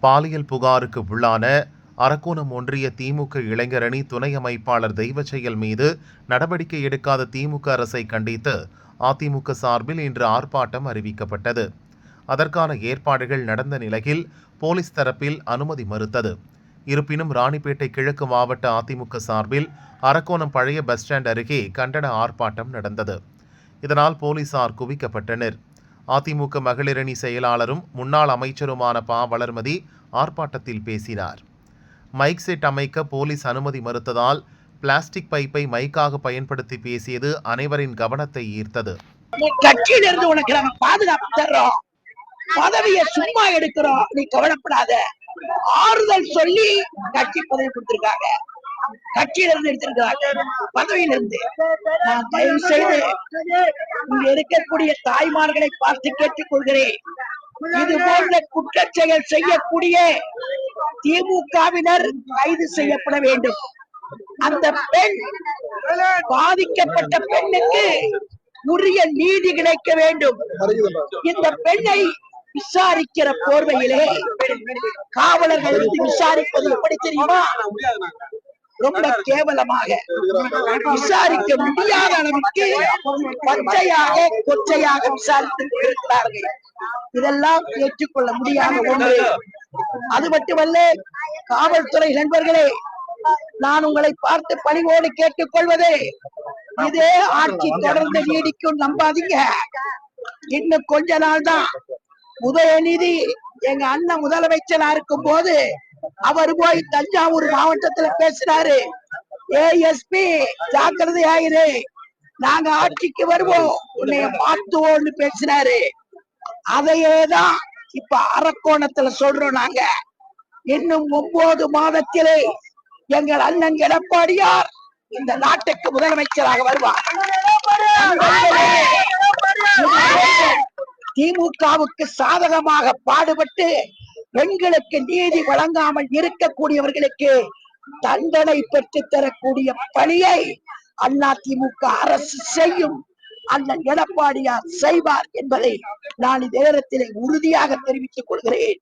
பாலியல் புகாருக்கு உள்ளான அரக்கோணம் ஒன்றிய திமுக இளைஞரணி துணை அமைப்பாளர் தெய்வச்செயல் மீது நடவடிக்கை எடுக்காத திமுக அரசை கண்டித்து அதிமுக சார்பில் இன்று ஆர்ப்பாட்டம் அறிவிக்கப்பட்டது. அதற்கான ஏற்பாடுகள் நடந்த நிலையில் போலீஸ் தரப்பில் அனுமதி மறுத்தது. இருப்பினும் ராணிப்பேட்டை கிழக்கு மாவட்ட அதிமுக சார்பில் அரக்கோணம் பழைய பஸ் ஸ்டாண்ட் அருகே கண்டன ஆர்ப்பாட்டம் நடந்தது. இதனால் போலீசார் குவிக்கப்பட்டனர். அதிமுக மகளிரணி செயலாளரும் முன்னாள் அமைச்சருமான பா. வளர்மதி ஆர்ப்பாட்டத்தில் பேசினார். மைக் செட் அமைக்க போலீஸ் அனுமதி மறுத்ததால் பிளாஸ்டிக் பைப்பை மைக்காக பயன்படுத்தி பேசியது அனைவரின் கவனத்தை ஈர்த்தது. கட்சியிலிருந்து உனக்கு நாங்க பாதுகாப்பு தர்றோம். பதவியை சும்மா எடுக்கிறோம். நீ கவலைப்படாத. ஆறுதல் சொல்லி கட்சி பதவி கொடுத்திருக்காங்க. கட்சியிலிருந்து எடுத்திருக்கிறார்கள் பதவியிலிருந்து. இருந்து நான் தயவு செய்து இங்க இருக்கக்கூடிய தாய்மார்களை பார்த்து கேட்டுக் கொள்கிறேன் இது போன்ற குற்ற செயல் செய்யக்கூடிய திமுகவினர் கைது செய்யப்பட வேண்டும். அந்த பெண் பாதிக்கப்பட்ட பெண்ணுக்கு உரிய நீதி கிடைக்க வேண்டும். இந்த பெண்ணை விசாரிக்கிற போர்வையிலே காவலர்கள் வந்து விசாரிப்பது எப்படி தெரியுமா? ரொம்ப கேவலமாக விசாரிக்க முடியாத அளவுக்கு பச்சையாக கொச்சையாக விசாரித்து இருக்கிறார்கள் இதெல்லாம் ஏற்றுக்கொள்ள முடியாத ஒன்று. அது மட்டுமல்ல காவல்துறை நண்பர்களே நான் உங்களை பார்த்து பணிவோடு கேட்டுக் கொள்வதே இதே ஆட்சி தொடர்ந்து நீடிக்கும் நம்பாதீங்க. இன்னும் கொஞ்ச நாள் தான் உதயநிதி எங்க அண்ணன் முதலமைச்சரா இருக்கும் போது அவர் போய் தஞ்சாவூர் மாவட்டத்துல பேசினாரு. ஏஎஸ்பி ஜாக்கிரதை ஆயிரு நாங்க ஆட்சிக்கு வருவோம். உன்னைய மாத்துவோம்னு பேசினாரு. அதையேதான் இப்ப அரக்கோணத்துல சொல்றோம் நாங்க. இன்னும் ஒன்பது மாதத்திலே எங்கள் அண்ணன் எடப்பாடியார் இந்த நாட்டுக்கு முதலமைச்சராக வருவார். திமுகவுக்கு சாதகமாக பாடுபட்டு பெண்களுக்கு நீதி வழங்காமல் இருக்கக்கூடியவர்களுக்கு தண்டனை பெற்று தரக்கூடிய பணியை அண்ணா திமுக அரசு செய்யும். அண்ணன் எடப்பாடியார் செய்வார் என்பதை நான் இந்த நேரத்திலே உறுதியாக தெரிவித்துக் கொள்கிறேன்.